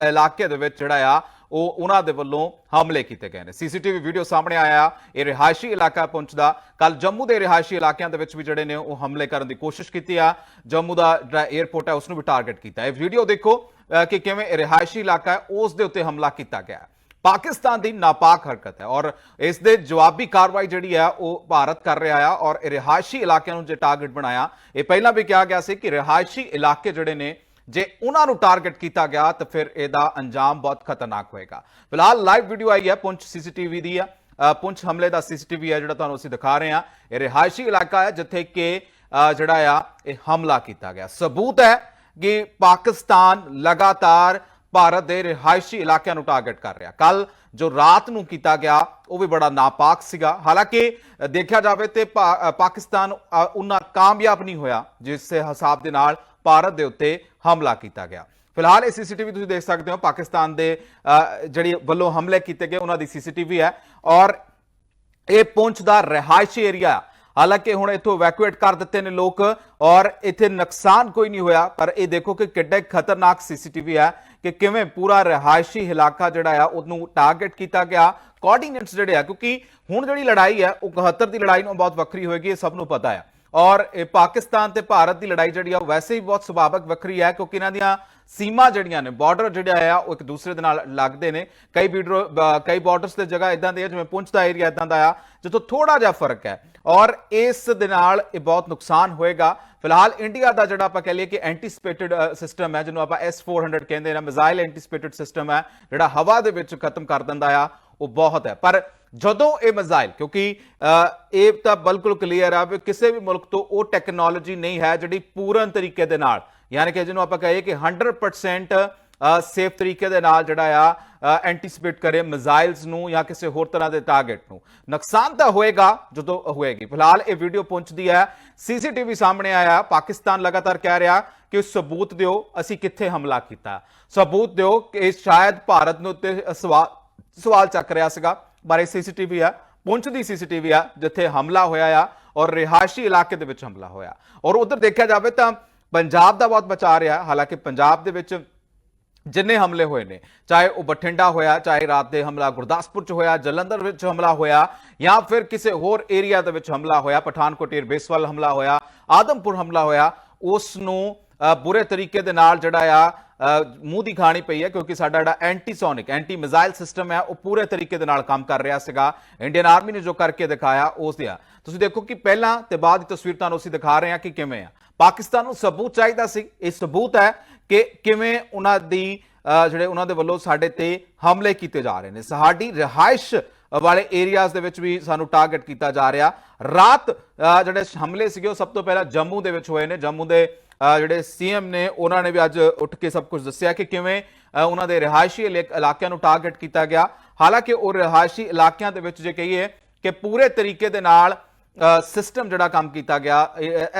ਇਲਾਕੇ ਦੇ ਵਿੱਚ ਜਿਹੜਾ ਆ, ਉਹ ਉਹਨਾਂ ਦੇ ਵੱਲੋਂ ਹਮਲੇ ਕੀਤੇ ਗਏ ਨੇ। ਸੀਸੀਟੀਵੀ ਵੀਡੀਓ ਸਾਹਮਣੇ ਆਇਆ, ਇਹ ਰਿਹਾਇਸ਼ੀ ਇਲਾਕਾ ਪਹੁੰਚਦਾ। ਕੱਲ ਜੰਮੂ ਦੇ ਰਿਹਾਇਸ਼ੀ ਇਲਾਕਿਆਂ ਦੇ ਵਿੱਚ ਵੀ ਜਿਹੜੇ ਨੇ, ਉਹ ਹਮਲੇ ਕਰਨ ਦੀ ਕੋਸ਼ਿਸ਼ ਕੀਤੀ ਆ। ਜੰਮੂ ਦਾ ਜਿਹੜਾ 에ਅਰਪੋਰਟ ਹੈ ਉਸ ਨੂੰ ਵੀ ਟਾਰਗੇਟ ਕੀਤਾ। ਇਹ ਵੀਡੀਓ ਦੇਖੋ ਕਿ ਕਿਵੇਂ ਰਿਹਾਇਸ਼ੀ ਇਲਾਕਾ ਹੈ, ਉਸ ਦੇ ਉੱਤੇ ਹਮਲਾ ਕੀਤਾ ਗਿਆ ਪਾਕਿਸਤਾਨ ਦੀ ਨਾਪਾਕ ਹਰਕਤ ਹੈ ਔਰ ਇਸ ਦੇ ਜਵਾਬੀ ਕਾਰਵਾਈ ਜਿਹੜੀ ਹੈ ਉਹ ਭਾਰਤ ਕਰ ਰਿਹਾ ਆ ਔਰ ਰਿਹਾਇਸ਼ੀ ਇਲਾਕਿਆਂ ਨੂੰ ਜੇ ਟਾਰਗੇਟ ਬਣਾਇਆ, ਇਹ ਪਹਿਲਾਂ ਵੀ ਕਿਹਾ ਗਿਆ ਸੀ ਕਿ ਰਿਹਾਇਸ਼ੀ ਇਲਾਕੇ ਜਿਹੜੇ ਨੇ ਜੇ ਉਹਨਾਂ ਨੂੰ ਟਾਰਗੇਟ ਕੀਤਾ ਗਿਆ ਤਾਂ ਫਿਰ ਇਹਦਾ ਅੰਜਾਮ ਬਹੁਤ ਖਤਰਨਾਕ ਹੋਏਗਾ। ਫਿਲਹਾਲ ਲਾਈਵ ਵੀਡੀਓ ਆਈ ਹੈ ਪੁੰਛ ਸੀਸੀਟੀਵੀ ਦੀ ਆ। ਪੁੰਛ ਹਮਲੇ ਦਾ ਸੀਸੀਟੀਵੀ ਹੈ ਜਿਹੜਾ ਤੁਹਾਨੂੰ ਅਸੀਂ ਦਿਖਾ ਰਹੇ ਹਾਂ। ਇਹ ਰਿਹਾਇਸ਼ੀ ਇਲਾਕਾ ਹੈ ਜਿੱਥੇ ਕਿ ਜਿਹੜਾ ਆ ਇਹ ਹਮਲਾ ਕੀਤਾ ਗਿਆ। ਸਬੂਤ ਹੈ ਕਿ ਪਾਕਿਸਤਾਨ ਲਗਾਤਾਰ ਭਾਰਤ ਦੇ ਰਿਹਾਇਸ਼ੀ ਇਲਾਕਿਆਂ ਨੂੰ ਟਾਰਗੇਟ ਕਰ ਰਿਹਾ। ਕੱਲ ਜੋ ਰਾਤ ਨੂੰ ਕੀਤਾ ਗਿਆ ਉਹ ਵੀ ਬੜਾ ਨਾਪਾਕ ਸੀਗਾ। ਹਾਲਾਂਕਿ ਦੇਖਿਆ ਜਾਵੇ ਤੇ ਪਾਕਿਸਤਾਨ ਅ, ਉਨਾ ਕਾਮਯਾਬ ਨਹੀਂ ਹੋਇਆ ਜਿਸ ਹਿਸਾਬ ਦੇ ਨਾਲ ਭਾਰਤ ਦੇ ਉੱਤੇ ਹਮਲਾ ਕੀਤਾ ਗਿਆ। ਫਿਲਹਾਲ ਇਹ ਸੀਸੀਟੀਵੀ ਤੁਸੀਂ ਦੇਖ ਸਕਦੇ ਹੋ, ਪਾਕਿਸਤਾਨ ਦੇ ਜਿਹੜੀ ਵੱਲੋਂ ਹਮਲੇ ਕੀਤੇ ਗਏ, ਉਹਨਾਂ ਦੀ ਸੀਸੀਟੀਵੀ ਹੈ। ਔਰ ਇਹ ਪੁੰਛ ਦਾ ਰਿਹਾਇਸ਼ੀ ਏਰੀਆ। ਹਾਲਾਂਕਿ ਹੁਣ ਇੱਥੋਂ ਇਵੈਕੂਏਟ ਕਰ ਦਿੱਤੇ ਨੇ ਲੋਕ ਔਰ ਇੱਥੇ ਨੁਕਸਾਨ ਕੋਈ ਨਹੀਂ ਹੋਇਆ, ਪਰ ਇਹ ਦੇਖੋ ਕਿ ਕਿੱਡੇ ਖਤਰਨਾਕ ਸੀਸੀਟੀਵੀ ਹੈ ਕਿ ਕਿਵੇਂ ਪੂਰਾ ਰਿਹਾਇਸ਼ੀ ਇਲਾਕਾ ਜਿਹੜਾ ਆ, ਉਹਨੂੰ ਟਾਰਗੇਟ ਕੀਤਾ ਗਿਆ। ਕੋਆਰਡੀਨੇਟਸ ਜਿਹੜੇ ਆ, ਕਿਉਂਕਿ ਹੁਣ ਜਿਹੜੀ ਲੜਾਈ ਹੈ, ਉਹ 71 ਦੀ ਲੜਾਈ ਨੂੰ ਬਹੁਤ ਵੱਖਰੀ ਹੋਏਗੀ, ਇਹ ਸਭ ਨੂੰ ਪਤਾ ਹੈ। ਔਰ, ਇਹ ਪਾਕਿਸਤਾਨ ਤੇ ਭਾਰਤ ਦੀ ਲੜਾਈ ਜਿਹੜੀ ਆ, ਉਹ ਵੈਸੇ ਹੀ ਬਹੁਤ ਸੁਭਾਵਕ ਵੱਖਰੀ ਹੈ, ਕਿਉਂਕਿ ਇਹਨਾਂ ਦੀਆਂ ਸੀਮਾ ਜਿਹੜੀਆਂ ਨੇ ਬਾਰਡਰ ਜਿਹੜਾ ਆ, ਉਹ ਇੱਕ ਦੂਸਰੇ ਦੇ ਨਾਲ ਲੱਗਦੇ ਨੇ। ਕਈ ਵੀਡੀਓ ਕਈ ਬਾਰਡਰਸ ਤੇ ਜਗ੍ਹਾ ਇਦਾਂ ਦੇ ਆ, ਜਿਵੇਂ ਪੁੰਛ ਦਾ ਏਰੀਆ ਇਦਾਂ ਦਾ ਆ, ਜਿੱਥੋਂ ਥੋੜਾ ਜਿਹਾ ਫ਼ਰਕ ਹੈ। ਔਰ, ਇਸ ਦੇ ਨਾਲ ਇਹ ਬਹੁਤ ਨੁਕਸਾਨ ਹੋਏਗਾ। ਫਿਲਹਾਲ ਇੰਡੀਆ ਦਾ ਜਿਹੜਾ ਆਪਾਂ ਕਹ ਲਈਏ ਕਿ ਐਂਟੀਸਪੇਟਡ ਸਿਸਟਮ ਹੈ, ਜਿਹਨੂੰ ਆਪਾਂ S400 ਕਹਿੰਦੇ ਨੇ ਮਿਜ਼ਾਈਲ ਐਂਟੀਸਪੇਟਡ ਸਿਸਟਮ ਹੈ, ਜਿਹੜਾ ਹਵਾ ਦੇ ਵਿੱਚ ਖਤਮ ਕਰ ਦਿੰਦਾ ਆ, ਉਹ ਬਹੁਤ ਹੈ। ਪਰ ਜਦੋਂ ਇਹ ਮਿਜ਼ਾਈਲ, ਕਿਉਂਕਿ ਇਹ ਤਾਂ ਬਿਲਕੁਲ ਕਲੀਅਰ ਆ ਵੀ ਕਿਸੇ ਵੀ ਮੁਲਕ ਤੋਂ ਉਹ ਟੈਕਨੋਲੋਜੀ ਨਹੀਂ ਹੈ ਜਿਹੜੀ ਪੂਰਨ ਤਰੀਕੇ ਦੇ ਨਾਲ, ਯਾਨੀ ਕਿ ਜਿਹਨੂੰ ਆਪਾਂ ਕਹੀਏ ਕਿ 100% ਸੇਫ ਤਰੀਕੇ ਦੇ ਨਾਲ ਜਿਹੜਾ ਆ ਐਂਟੀਸਪੇਟ ਕਰੇ ਮਿਜ਼ਾਈਲਸ ਨੂੰ ਜਾਂ ਕਿਸੇ ਹੋਰ ਤਰ੍ਹਾਂ ਦੇ ਟਾਰਗੇਟ ਨੂੰ। ਨੁਕਸਾਨ ਤਾਂ ਹੋਏਗਾ ਜਦੋਂ ਹੋਏਗੀ। ਫਿਲਹਾਲ ਇਹ ਵੀਡੀਓ ਪਹੁੰਚਦੀ ਹੈ ਸੀਸੀਟੀਵੀ ਸਾਹਮਣੇ ਆਇਆ, ਪਾਕਿਸਤਾਨ ਲਗਾਤਾਰ ਕਹਿ ਰਿਹਾ ਕਿ ਸਬੂਤ ਦਿਓ, ਅਸੀਂ ਕਿੱਥੇ ਹਮਲਾ ਕੀਤਾ। ਸਬੂਤ ਦਿਓ ਕਿ ਇਹ ਸ਼ਾਇਦ ਭਾਰਤ ਨੂੰ ਉੱਤੇ ਸਵਾਲ ਸਵਾਲ ਚੱਕ ਰਿਹਾ ਸੀਗਾ। ਬਾਰੇ ਸੀਸੀਟੀਵੀ ਆ ਪੁੰਛ ਦੀ ਸੀਸੀਟੀਵੀ ਆ, ਜਿੱਥੇ ਹਮਲਾ ਹੋਇਆ ਆ ਔਰ ਰਿਹਾਇਸ਼ੀ ਇਲਾਕੇ ਦੇ ਵਿੱਚ ਹਮਲਾ ਹੋਇਆ। ਔਰ ਉਧਰ ਦੇਖਿਆ ਜਾਵੇ ਤਾਂ ਪੰਜਾਬ ਦਾ ਬਹੁਤ ਬਚਾ ਰਿਹਾ, ਹਾਲਾਂਕਿ ਪੰਜਾਬ ਦੇ ਵਿੱਚ ਜਿੰਨੇ ਹਮਲੇ ਹੋਏ ਨੇ, ਚਾਹੇ ਉਹ ਬਠਿੰਡਾ ਹੋਇਆ, ਚਾਹੇ ਰਾਤ ਦੇ ਹਮਲਾ ਗੁਰਦਾਸਪੁਰ ਚ ਹੋਇਆ, ਜਲੰਧਰ ਵਿੱਚ ਹਮਲਾ ਹੋਇਆ, ਜਾਂ ਫਿਰ ਕਿਸੇ ਹੋਰ ਏਰੀਆ ਦੇ ਵਿੱਚ ਹਮਲਾ ਹੋਇਆ, ਪਠਾਨਕੋਟ ਏਅਰਬੇਸ ਵੱਲ ਹਮਲਾ ਹੋਇਆ, ਆਦਮਪੁਰ ਹਮਲਾ ਹੋਇਆ, ਉਸ ਨੂੰ ਬੁਰੇ ਤਰੀਕੇ ਦੇ ਨਾਲ ਜਿਹੜਾ ਆ ਮੂੰਹ ਦੀ ਖਾਣੀ ਪਈ ਹੈ ਕਿਉਂਕਿ ਸਾਡਾ ਜਿਹੜਾ ਐਂਟੀਸੋਨਿਕ ਐਂਟੀ ਮਿਜ਼ਾਈਲ ਸਿਸਟਮ ਹੈ, ਉਹ ਪੂਰੇ ਤਰੀਕੇ ਦੇ ਨਾਲ ਕੰਮ ਕਰ ਰਿਹਾ ਸੀਗਾ। ਇੰਡੀਅਨ ਆਰਮੀ ਨੇ ਜੋ ਕਰਕੇ ਦਿਖਾਇਆ ਉਸ ਦੇ ਆ। ਤੁਸੀਂ ਦੇਖੋ ਕਿ ਪਹਿਲਾਂ ਤੇ ਬਾਅਦ ਦੀ ਤਸਵੀਰ ਤੁਹਾਨੂੰ ਅਸੀਂ ਦਿਖਾ ਰਹੇ ਹਾਂ ਕਿ ਕਿਵੇਂ ਆ। ਪਾਕਿਸਤਾਨ ਨੂੰ ਸਬੂਤ ਚਾਹੀਦਾ ਸੀ। ਇਹ ਸਬੂਤ ਹੈ ਕਿ ਕਿਵੇਂ ਉਹਨਾਂ ਦੀ ਜਿਹੜੇ ਉਹਨਾਂ ਦੇ ਵੱਲੋਂ ਸਾਡੇ ਤੇ ਹਮਲੇ ਕੀਤੇ ਜਾ ਰਹੇ ਨੇ। ਸਾਡੀ ਰਿਹਾਇਸ਼ ਵਾਲੇ ਏਰੀਆਜ਼ ਦੇ ਵਿੱਚ ਵੀ ਸਾਨੂੰ ਟਾਰਗੇਟ ਕੀਤਾ ਜਾ ਰਿਹਾ। ਰਾਤ ਜਿਹੜੇ ਹਮਲੇ ਸੀਗੇ, ਉਹ ਸਭ ਤੋਂ ਪਹਿਲਾਂ ਜੰਮੂ ਦੇ ਵਿੱਚ ਹੋਏ ਨੇ। ਜੰਮੂ ਦੇ ਜਿਹੜੇ ਸੀਐਮ ਨੇ, ਉਹਨਾਂ ਨੇ ਵੀ ਅੱਜ ਉੱਠ ਕੇ ਸਭ ਕੁਝ ਦੱਸਿਆ ਕਿ ਕਿਵੇਂ ਉਹਨਾਂ ਦੇ ਰਿਹਾਇਸ਼ੀ ਇਲਾਕਿਆਂ ਨੂੰ ਟਾਰਗੇਟ ਕੀਤਾ ਗਿਆ। ਹਾਲਾਂਕਿ ਉਹ ਰਿਹਾਇਸ਼ੀ ਇਲਾਕਿਆਂ ਦੇ ਵਿੱਚ ਜੇ ਕਹੀਏ ਕਿ ਪੂਰੇ ਤਰੀਕੇ ਦੇ ਨਾਲ ਸਿਸਟਮ ਜਿਹੜਾ ਕੰਮ ਕੀਤਾ ਗਿਆ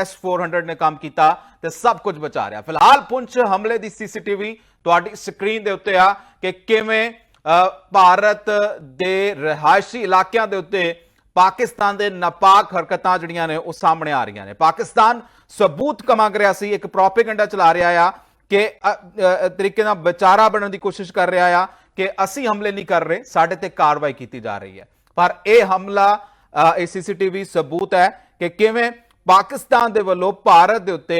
S400 ਨੇ ਕੰਮ ਕੀਤਾ ਤੇ ਸਭ ਕੁਝ ਬਚਾ ਰਿਹਾ। ਫਿਲਹਾਲ ਪੁੰਛ ਹਮਲੇ ਦੀ ਸੀਸੀਟੀਵੀ ਤੁਹਾਡੀ ਸਕਰੀਨ ਦੇ ਉੱਤੇ ਆ ਕਿ ਕਿਵੇਂ ਭਾਰਤ ਦੇ ਰਿਹਾਇਸ਼ੀ ਇਲਾਕਿਆਂ ਦੇ ਉੱਤੇ ਪਾਕਿਸਤਾਨ ਦੇ ਨਾਪਾਕ ਹਰਕਤਾਂ ਜਿਹੜੀਆਂ ਨੇ ਉਹ ਸਾਹਮਣੇ ਆ ਰਹੀਆਂ ਨੇ। ਪਾਕਿਸਤਾਨ ਸਬੂਤ ਕਮਾ ਰਿਹਾ ਸੀ ਇੱਕ ਪ੍ਰੋਪੇਗੈਂਡਾ ਚਲਾ ਰਿਹਾ ਆ ਕਿ ਤਰੀਕੇ ਨਾਲ ਵਿਚਾਰਾ ਬਣਨ ਦੀ ਕੋਸ਼ਿਸ਼ ਕਰ ਰਿਹਾ ਆ ਕਿ ਅਸੀਂ ਹਮਲੇ ਨਹੀਂ ਕਰ ਰਹੇ ਸਾਡੇ ਤੇ ਕਾਰਵਾਈ ਕੀਤੀ ਜਾ ਰਹੀ ਹੈ। ਪਰ ਇਹ ਹਮਲਾ ਅ, ਇਹ ਸੀਸੀਟੀਵੀ ਸਬੂਤ ਹੈ ਕਿ ਕਿਵੇਂ ਪਾਕਿਸਤਾਨ ਦੇ ਵੱਲੋਂ ਭਾਰਤ ਦੇ ਉੱਤੇ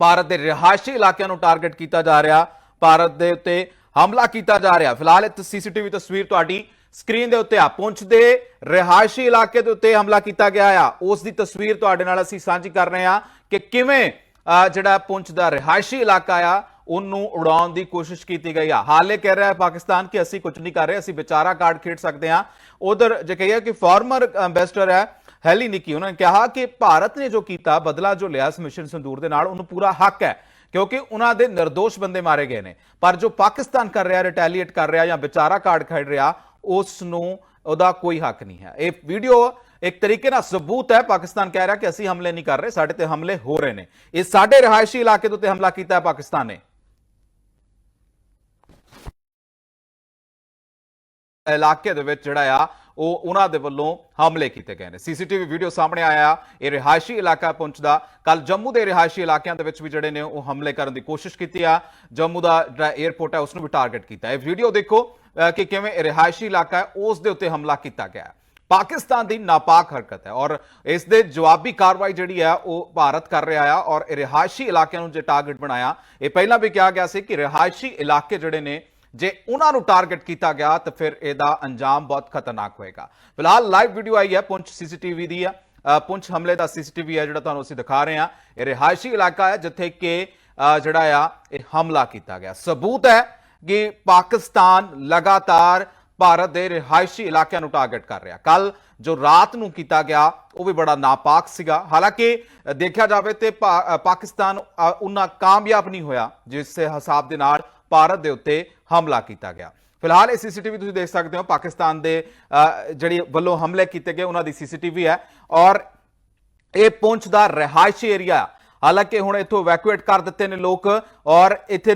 ਭਾਰਤ ਦੇ ਰਿਹਾਇਸ਼ੀ ਇਲਾਕਿਆਂ ਨੂੰ ਟਾਰਗੇਟ ਕੀਤਾ ਜਾ ਰਿਹਾ ਭਾਰਤ ਦੇ ਉੱਤੇ ਹਮਲਾ ਕੀਤਾ ਜਾ ਰਿਹਾ। ਫਿਲਹਾਲ ਇਹ ਸੀਸੀਟੀਵੀ ਤਸਵੀਰ ਤੁਹਾਡੀ ਸਕਰੀਨ ਦੇ ਉੱਤੇ ਆ ਪੁੰਛ ਦੇ ਰਿਹਾਇਸ਼ੀ ਇਲਾਕੇ ਦੇ ਉੱਤੇ ਹਮਲਾ ਕੀਤਾ ਗਿਆ ਆ। ਉਸ ਦੀ ਤਸਵੀਰ ਤੁਹਾਡੇ ਨਾਲ ਅਸੀਂ ਸਾਂਝੀ ਕਰ ਰਹੇ ਹਾਂ ਕਿ ਕਿਵੇਂ ਜਿਹੜਾ ਪੁੰਛ ਦਾ ਰਿਹਾਇਸ਼ੀ ਇਲਾਕਾ ਆ, ਉਹਨੂੰ ਉਡਾਉਣ ਦੀ ਕੋਸ਼ਿਸ਼ ਕੀਤੀ ਗਈ ਆ। ਹਾਲੇ ਕਹਿ ਰਿਹਾ ਹੈ ਪਾਕਿਸਤਾਨ ਕਿ ਅਸੀਂ ਕੁਝ ਨਹੀਂ ਕਰ ਰਹੇ, ਅਸੀਂ ਵਿਚਾਰਾ ਕਾਰਡ ਖੇਡ ਸਕਦੇ ਹਾਂ। ਉਧਰ ਜੇ ਕਹੀਏ ਕਿ ਫਾਰਮਰ ਐਮਬੈਸਡਰ ਹੈ, ਹੈਲੀ ਨਿੱਕੀ, ਉਹਨਾਂ ਨੇ ਕਿਹਾ ਕਿ ਭਾਰਤ ਨੇ ਜੋ ਕੀਤਾ, ਬਦਲਾ ਜੋ ਲਿਆ ਇਸ ਮਿਸ਼ਨ ਸੰਦੂਰ ਦੇ ਨਾਲ, ਉਹਨੂੰ ਪੂਰਾ ਹੱਕ ਹੈ, ਕਿਉਂਕਿ ਉਹਨਾਂ ਦੇ નિર્ਦੋਸ਼ ਬੰਦੇ ਮਾਰੇ ਗਏ ਨੇ। ਪਰ ਜੋ ਪਾਕਿਸਤਾਨ ਕਰ ਰਿਹਾ ਰਿਟੈਲੀਏਟ ਕਰ ਰਿਹਾ ਜਾਂ ਵਿਚਾਰਾ ਕਾਰਡ ਖੇਡ ਰਿਹਾ ਉਸ ਨੂੰ ਉਹਦਾ ਕੋਈ ਹੱਕ ਨਹੀਂ ਹੈ। ਇਹ ਵੀਡੀਓ ਇੱਕ ਤਰੀਕੇ ਨਾਲ ਸਬੂਤ ਹੈ। ਪਾਕਿਸਤਾਨ ਕਹਿ ਰਿਹਾ ਕਿ ਅਸੀਂ ਹਮਲੇ ਨਹੀਂ ਕਰ ਰਹੇ, ਸਾਡੇ ਤੇ ਹਮਲੇ ਹੋ ਰਹੇ ਨੇ। ਇਹ ਸਾਡੇ ਰਿਹਾਇਸ਼ੀ ਇਲਾਕੇ ਦੇ ਉੱਤੇ ਹਮਲਾ ਕੀਤਾ ਹੈ ਪਾਕਿਸਤਾਨ ਨੇ। ਇਲਾਕੇ ਦੇ ਵਿੱਚ ਜਿਹੜਾ ਆ, ਉਹ ਉਹਨਾਂ ਦੇ ਵੱਲੋਂ ਹਮਲੇ ਕੀਤੇ ਗਏ ਨੇ। ਸੀਸੀਟੀਵੀ ਵੀਡੀਓ ਸਾਹਮਣੇ ਆਇਆ। ਇਹ ਰਿਹਾਇਸ਼ੀ ਇਲਾਕਾ ਪਹੁੰਚਦਾ। ਕੱਲ ਜੰਮੂ ਦੇ ਰਿਹਾਇਸ਼ੀ ਇਲਾਕਿਆਂ ਦੇ ਵਿੱਚ ਵੀ ਜਿਹੜੇ ਨੇ ਉਹ ਹਮਲੇ ਕਰਨ ਦੀ ਕੋਸ਼ਿਸ਼ ਕੀਤੀ ਆ। ਜੰਮੂ ਦਾ ਜਿਹੜਾ 에ਅਰਪੋਰਟ ਹੈ ਉਸ ਨੂੰ ਵੀ ਟਾਰਗੇਟ ਕੀਤਾ। ਇਹ ਵੀਡੀਓ ਦੇਖੋ। ਕਿ ਕਿਵੇਂ ਰਿਹਾਇਸ਼ੀ ਇਲਾਕਾ ਹੈ, ਉਸ ਦੇ ਉੱਤੇ ਹਮਲਾ ਕੀਤਾ ਗਿਆ ਹੈ। ਪਾਕਿਸਤਾਨ ਦੀ ਨਾਪਾਕ ਹਰਕਤ ਹੈ ਔਰ ਇਸ ਦੇ ਜਵਾਬੀ ਕਾਰਵਾਈ ਜਿਹੜੀ ਹੈ, ਉਹ ਭਾਰਤ ਕਰ ਰਿਹਾ ਆ ਔਰ ਇਹ ਰਿਹਾਇਸ਼ੀ ਇਲਾਕਿਆਂ ਨੂੰ ਜੇ ਟਾਰਗੇਟ ਬਣਾਇਆ, ਇਹ ਪਹਿਲਾਂ ਵੀ ਕਿਹਾ ਗਿਆ ਸੀ ਕਿ ਰਿਹਾਇਸ਼ੀ ਇਲਾਕੇ ਜਿਹੜੇ ਨੇ, ਜੇ ਉਹਨਾਂ ਨੂੰ ਟਾਰਗੇਟ ਕੀਤਾ ਗਿਆ, ਤਾਂ ਫਿਰ ਇਹਦਾ ਅੰਜਾਮ ਬਹੁਤ ਖਤਰਨਾਕ ਹੋਏਗਾ। ਫਿਲਹਾਲ ਲਾਈਵ ਵੀਡੀਓ ਆਈ ਹੈ, ਪੁੰਛ ਸੀਸੀਟੀਵੀ ਦੀ ਆ ਪੁੰਛ ਹਮਲੇ ਦਾ ਸੀਸੀਟੀਵੀ ਹੈ ਜਿਹੜਾ ਤੁਹਾਨੂੰ ਅਸੀਂ ਦਿਖਾ ਰਹੇ ਹਾਂ। ਇਹ ਰਿਹਾਇਸ਼ੀ ਇਲਾਕਾ ਹੈ, ਜਿੱਥੇ ਕਿ ਜਿਹੜਾ ਆ, ਇਹ ਹਮਲਾ ਕੀਤਾ ਗਿਆ। ਸਬੂਤ ਹੈ ਕਿ ਪਾਕਿਸਤਾਨ ਲਗਾਤਾਰ ਭਾਰਤ ਦੇ ਰਿਹਾਇਸ਼ੀ ਇਲਾਕਿਆਂ ਨੂੰ ਟਾਰਗੇਟ ਕਰ ਰਿਹਾ। ਕੱਲ ਜੋ ਰਾਤ ਨੂੰ ਕੀਤਾ ਗਿਆ ਉਹ ਵੀ ਬੜਾ ਨਾਪਾਕ ਸੀਗਾ। ਹਾਲਾਂਕਿ ਦੇਖਿਆ ਜਾਵੇ ਤੇ ਪਾਕਿਸਤਾਨ ਅ, ਉਨਾ ਕਾਮਯਾਬ ਨਹੀਂ ਹੋਇਆ ਜਿਸ ਹਿਸਾਬ ਦੇ ਨਾਲ ਭਾਰਤ ਦੇ ਉੱਤੇ ਹਮਲਾ ਕੀਤਾ ਗਿਆ। ਫਿਲਹਾਲ ਇਹ ਸੀਸੀਟੀਵੀ ਤੁਸੀਂ ਦੇਖ ਸਕਦੇ ਹੋ ਪਾਕਿਸਤਾਨ ਦੇ ਜਿਹੜੀ ਵੱਲੋਂ ਹਮਲੇ ਕੀਤੇ ਗਏ ਉਹਨਾਂ ਦੀ ਸੀਸੀਟੀਵੀ ਹੈ। ਔਰ ਇਹ ਪੁੰਛ ਦਾ ਰਿਹਾਇਸ਼ੀ ਏਰੀਆ। ਹਾਲਾਂਕਿ ਹੁਣ ਇੱਥੋਂ ਵੈਕੂਏਟ ਕਰ ਦਿੱਤੇ ਨੇ ਲੋਕ ਔਰ ਇੱਥੇ